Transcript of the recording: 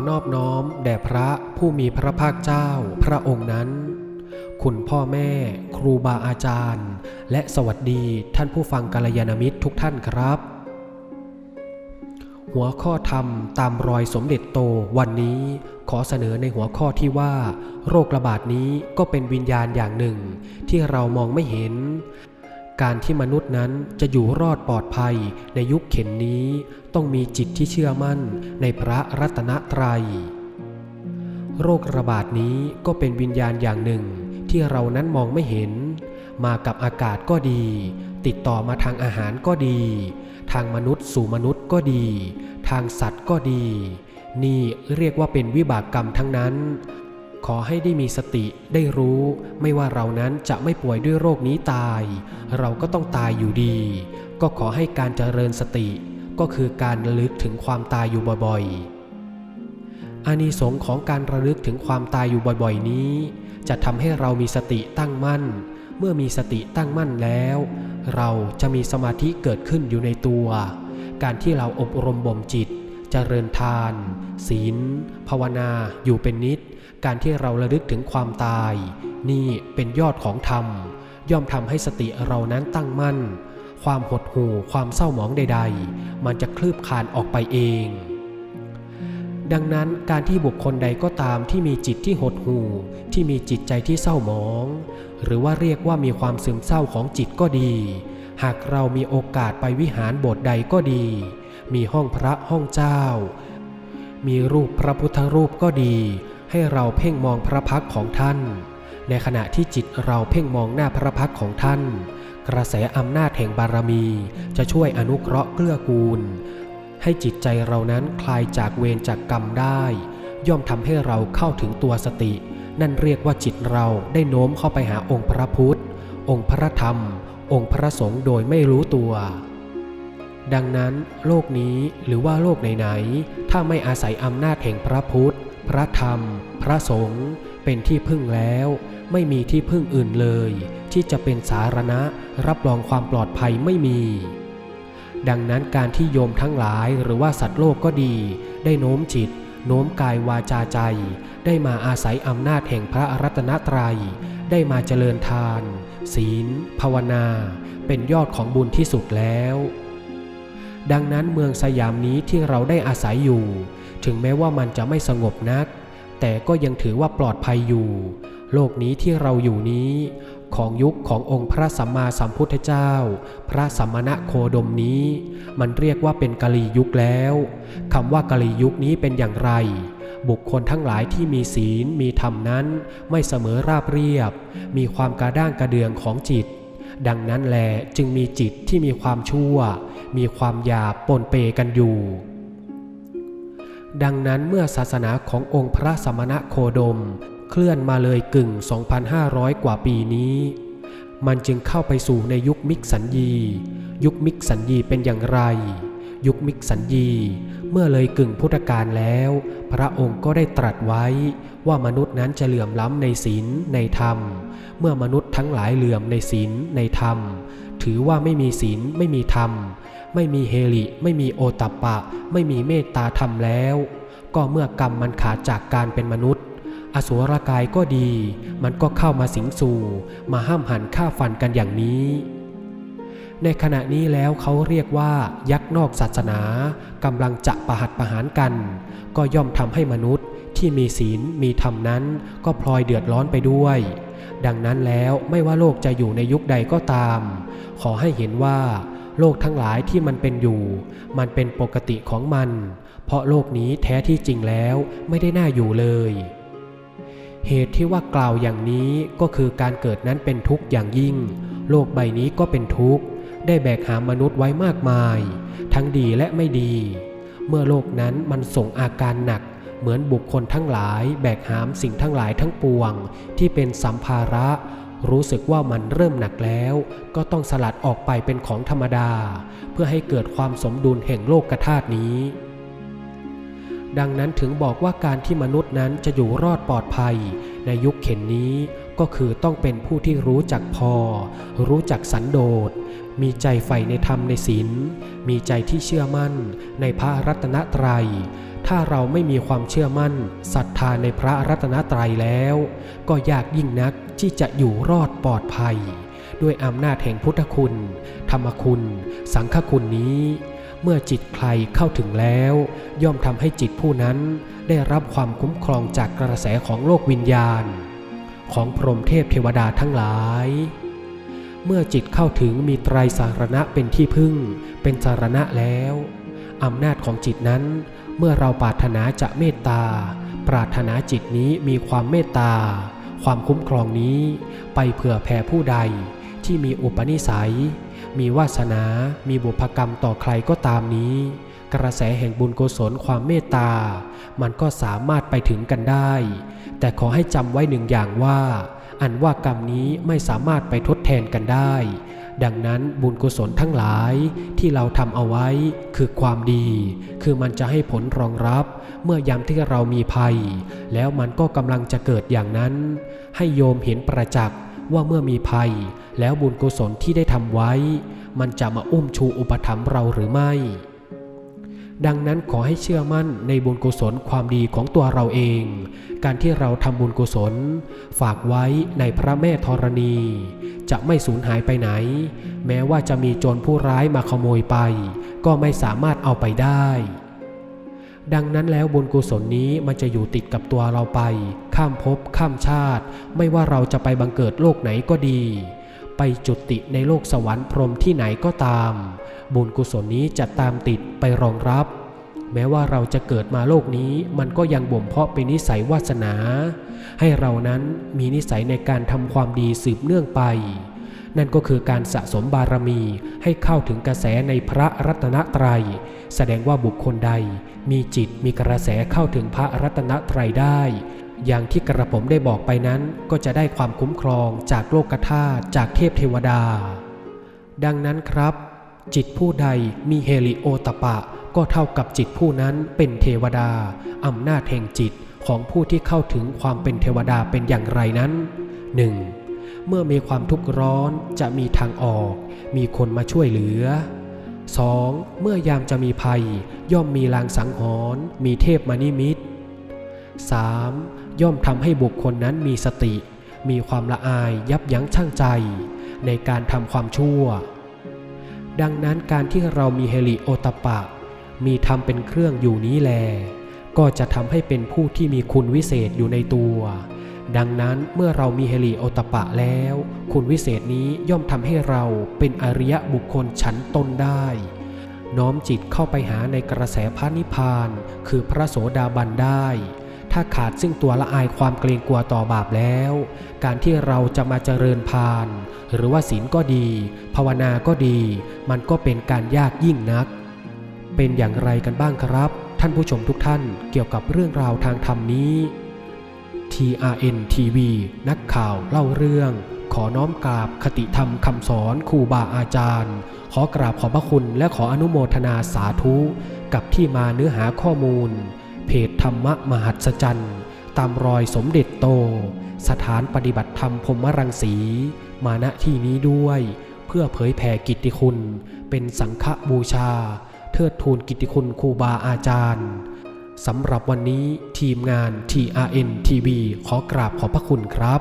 อนอบน้อมแด่พระผู้มีพระภาคเจ้าพระองค์นั้น คุณพ่อแม่ ครูบาอาจารย์ และสวัสดีท่านผู้ฟังกัลยาณมิตรทุกท่านครับ หัวข้อธรรมตามรอยสมเด็จโตวันนี้ขอเสนอในหัวข้อที่ว่า โรคระบาดนี้ก็เป็นวิญญาณอย่างหนึ่ง ที่เรามองไม่เห็น การที่มนุษย์นั้นจะอยู่รอดปลอดภัยในยุคเข็นนี้ ต้องมีจิตที่เชื่อมั่นในพระรัตนตรัย โรคระบาดนี้ก็เป็นวิญญาณอย่างหนึ่งที่เรานั้นมองไม่เห็น มากับอากาศก็ดี ติดต่อมาทางอาหารก็ดี ทางมนุษย์สู่มนุษย์ก็ดี ทางสัตว์ก็ดี นี่เรียกว่าเป็นวิบากกรรมทั้งนั้น ขอให้ได้มีสติได้รู้ ไม่ว่าเรานั้นจะไม่ป่วยด้วยโรคนี้ตาย เราก็ต้องตายอยู่ดี ก็ขอให้การเจริญสติ ก็คือการระลึกถึงความตายอยู่บ่อยๆอานิสงส์ของการระลึกถึงความตายอยู่บ่อยๆนี้ จะทำให้เรามีสติตั้งมั่น เมื่อมีสติตั้งมั่นแล้ว เราจะมีสมาธิเกิดขึ้นอยู่ในตัว การที่เราอบรมบ่มจิตเจริญทาน ศีล ภาวนาอยู่เป็นนิด การที่เราระลึกถึงความตาย นี่เป็นยอดของธรรม ย่อมทำให้สติเรานั้นตั้งมั่น ความหดหู่ความเศร้าหมองใด ๆ มันจะคลืบคลานออกไปเอง ดังนั้นการที่บุคคลใดก็ตามที่มีจิตที่หดหู่ที่มีจิตใจที่เศร้าหมอง หรือว่าเรียกว่ามีความซึมเศร้าของจิตก็ดี หากเรามีโอกาสไปวิหารโบสถ์ใดก็ดี มีห้องพระห้องเจ้า มีรูปพระพุทธรูปก็ดี ให้เราเพ่งมองพระพักของท่าน ในขณะที่จิตเราเพ่งมองหน้าพระพักของท่าน กระแสอำนาจแห่งบารมี จะช่วยอนุเคราะห์เกื้อกูล ให้จิตใจเรานั้นคลายจากเวรจากกรรมได้ ย่อมทำให้เราเข้าถึงตัวสติ นั่นเรียกว่าจิตเราได้โน้มเข้าไปหาองค์พระพุทธ องค์พระธรรม องค์พระสงฆ์โดยไม่รู้ตัวดังนั้นโลกนี้หรือว่าโลกไหนๆถ้าไม่อาศัยอำนาจแห่งพระพุทธ พระธรรม พระสงฆ์เป็นที่พึ่งแล้ว ไม่มีที่พึ่งอื่นเลย ที่จะเป็นสารณะรับรองความปลอดภัยไม่มี ดังนั้นการที่โยมทั้งหลายหรือว่าสัตว์โลกก็ดี ได้โน้มจิต โน้มกายวาจาใจ ได้มาอาศัยอำนาจแห่งพระรัตนตรัย ได้มาเจริญทาน ศีล ภาวนา เป็นยอดของบุญที่สุดแล้วดังนั้นเมืองสยามนี้ที่เราได้อาศัยอยู่ ถึงแม้ว่ามันจะไม่สงบนัก แต่ก็ยังถือว่าปลอดภัยอยู่ โลกนี้ที่เราอยู่นี้ ของยุคขององค์พระสัมมาสัมพุทธเจ้า พระสัมมาณโคดมนี้ มันเรียกว่าเป็นกาลียุคแล้วคำว่ากาลียุคนี้เป็นอย่างไรบุคคลทั้งหลายที่มีศีลมีธรรมนั้น ไม่เสมอราบเรียบ มีความกระด้างกระเดืองของจิต ดังนั้นแลจึงมีจิตที่มีความชั่ว มีความหยาบปนเปกันอยู่ ดังนั้นเมื่อศาสนาขององค์พระสมณะโคดม เคลื่อนมาเลยกึ่ง 2,500 กว่าปีนี้ มันจึงเข้าไปสู่ในยุคมิกสัญญี ยุคมิกสัญญีเป็นอย่างไร ยุคมิกสัญญีเมื่อเลยกึ่งพุทธกาลแล้ว พระองค์ก็ได้ตรัสไว้ว่ามนุษย์นั้นจะเหลื่อมล้ำในศีลในธรรม เมื่อมนุษย์ทั้งหลายเหลื่อมในศีลในธรรม ถือว่าไม่มีศีลไม่มีธรรม ไม่มีเฮลิ ไม่มีโอตัปปะ ไม่มีเมตตาธรรมแล้ว ก็เมื่อกรรมมันขาดจากการเป็นมนุษย์ อสุรกายก็ดี มันก็เข้ามาสิงสู่ มาห้ามหันฆ่าฟันกันอย่างนี้ ในขณะนี้แล้วเขาเรียกว่า ยักษ์นอกศาสนากำลังจะประหัตประหารกัน ก็ย่อมทำให้มนุษย์ที่มีศีลมีธรรมนั้น ก็พลอยเดือดร้อนไปด้วย ดังนั้นแล้วไม่ว่าโลกจะอยู่ในยุคใดก็ตาม ขอให้เห็นว่า โลกทั้งหลายที่มันเป็นอยู่ มันเป็นปกติของมัน เพราะโลกนี้แท้ที่จริงแล้วไม่ได้น่าอยู่เลย เหตุที่ว่ากล่าวอย่างนี้ก็คือการเกิดนั้นเป็นทุกข์อย่างยิ่ง โลกใบนี้ก็เป็นทุกข์ ได้แบกหามนุษย์ไว้มากมาย ทั้งดีและไม่ดี เมื่อโลกนั้นมันส่งอาการหนัก เหมือนบุคคลทั้งหลายแบกหามสิ่งทั้งหลายทั้งปวง ที่เป็นสัมภาระ รู้สึกว่ามันเริ่มหนักแล้ว ก็ต้องสลัดออกไปเป็นของธรรมดา เพื่อให้เกิดความสมดุลแห่งโลกธาตุนี้ ดังนั้นถึงบอกว่าการที่มนุษย์นั้นจะอยู่รอดปลอดภัย ในยุคเข็นนี้ก็คือต้องเป็นผู้ที่รู้จักพอ รู้จักสันโดษ มีใจใฝ่ในธรรมในศีล มีใจที่เชื่อมั่นในพระรัตนตรัย ถ้าเราไม่มีความเชื่อมั่นศรัทธาในพระรัตนตรัยแล้ว ก็ยากยิ่งนักที่จะอยู่รอดปลอดภัย ด้วยอำนาจแห่งพุทธคุณ ธรรมคุณ สังฆคุณนี้ เมื่อจิตใครเข้าถึงแล้ว ย่อมทำให้จิตผู้นั้นได้รับความคุ้มครองจากกระแสของโลกวิญญาณ ของพรหมเทพเทวดาทั้งหลาย เมื่อจิตเข้าถึงมีไตรสารณะเป็นที่พึ่ง เป็นสารณะแล้วอำนาจของจิตนั้น เมื่อเราปรารถนาจะเมตตา ปรารถนาจิตนี้มีความเมตตา ความคุ้มครองนี้ ไปเผื่อแผ่ผู้ใดที่มีอุปนิสัย มีวาสนา มีบุพกรรมต่อใครก็ตามนี้ กระแสแห่งบุญกุศลความเมตตา มันก็สามารถไปถึงกันได้ แต่ขอให้จำไว้หนึ่งอย่างว่า อันว่ากรรมนี้ไม่สามารถไปทดแทนกันได้ ดังนั้นบุญกุศลทั้งหลายที่เราทำเอาไว้คือความดี คือมันจะให้ผลรองรับ เมื่อยามที่เรามีภัย แล้วมันก็กำลังจะเกิดอย่างนั้น ให้โยมเห็นประจักษ์ว่าเมื่อมีภัย แล้วบุญกุศลที่ได้ทำไว้ มันจะมาอุ้มชูอุปถัมภ์เราหรือไม่ ดังนั้นขอให้เชื่อมั่นในบุญกุศลความดีของตัวเราเอง การที่เราทำบุญกุศล ฝากไว้ในพระแม่ธรณี จะไม่สูญหายไปไหน แม้ว่าจะมีโจรผู้ร้ายมาขโมยไป ก็ไม่สามารถเอาไปได้ดังนั้นแล้วบุญกุศลนี้มันจะอยู่ติดกับตัวเราไป ข้ามภพข้ามชาติ ไม่ว่าเราจะไปบังเกิดโลกไหนก็ดี ไปจุติในโลกสวรรค์พรหมที่ไหนก็ตาม บุญกุศลนี้จะตามติดไปรองรับ แม้ว่าเราจะเกิดมาโลกนี้มันก็ยังบ่มเพาะเป็นนิสัยวาสนา ให้เรานั้นมีนิสัยในการทำความดีสืบเนื่องไป นั่นก็คือการสะสมบารมีให้เข้าถึงกระแสในพระรัตนตรัย แสดงว่าบุคคลใด มีจิตมีกระแสเข้าถึงพระรัตนตรัยได้ อย่างที่กระผมได้บอกไปนั้นก็จะได้ความคุ้มครองจากโลกธาตุจากเทพเทวดา ดังนั้นครับ จิตผู้ใดมีเฮลิโอตปะ ก็เท่ากับจิตผู้นั้นเป็นเทวดา อำนาจแห่งจิตของผู้ที่เข้าถึงความเป็นเทวดาเป็นอย่างไรนั้น 1. เมื่อมีความทุกข์ร้อนจะมีทางออก มีคนมาช่วยเหลือ 2. เมื่อยามจะมีภัย ย่อมมีลางสังหรณ์มีเทพมานิมิต 3. ย่อมทำให้บุคคลนั้นมีสติ มีความละอายยับยั้งชั่งใจ ในการทำความชั่ว ดังนั้นการที่เรามีเฮลิโอตปะ มีธรรมเป็นเครื่องอยู่นี้แล ก็จะทำให้เป็นผู้ที่มีคุณวิเศษอยู่ในตัว ดังนั้นเมื่อเรามีเฮลิโอตปะแล้ว คุณวิเศษนี้ย่อมทำให้เราเป็นอริยบุคคลชั้นต้นได้น้อมจิตเข้าไปหาในกระแสพระนิพพาน คือพระโสดาบันได้ ถ้าขาดซึ่งตัวละอายความเกรงกลัวต่อบาปแล้ว การที่เราจะมาเจริญพาน หรือว่าศีลก็ดี ภาวนาก็ดี มันก็เป็นการยากยิ่งนัก เป็นอย่างไรกันบ้างครับ ท่านผู้ชมทุกท่านเกี่ยวกับเรื่องราวทางธรรมนี้ TRN TV นักข่าวเล่าเรื่อง ขอน้อมกราบคติธรรมคำสอนครูบาอาจารย์ ขอกราบขอบพระคุณและขออนุโมทนาสาธุ กับที่มาเนื้อหาข้อมูล ธรรมมหัศจรรย์ตามรอยสมเด็จโต สถานปฏิบัติธรรมพรมรังสี มาณที่นี้ด้วย เพื่อเผยแผ่กิตติคุณ เป็นสังฆบูชา เทิดทูนกิตติคุณครูบาอาจารย์สำหรับวันนี้ทีมงาน TRN TV ขอกราบขอบพระคุณครับ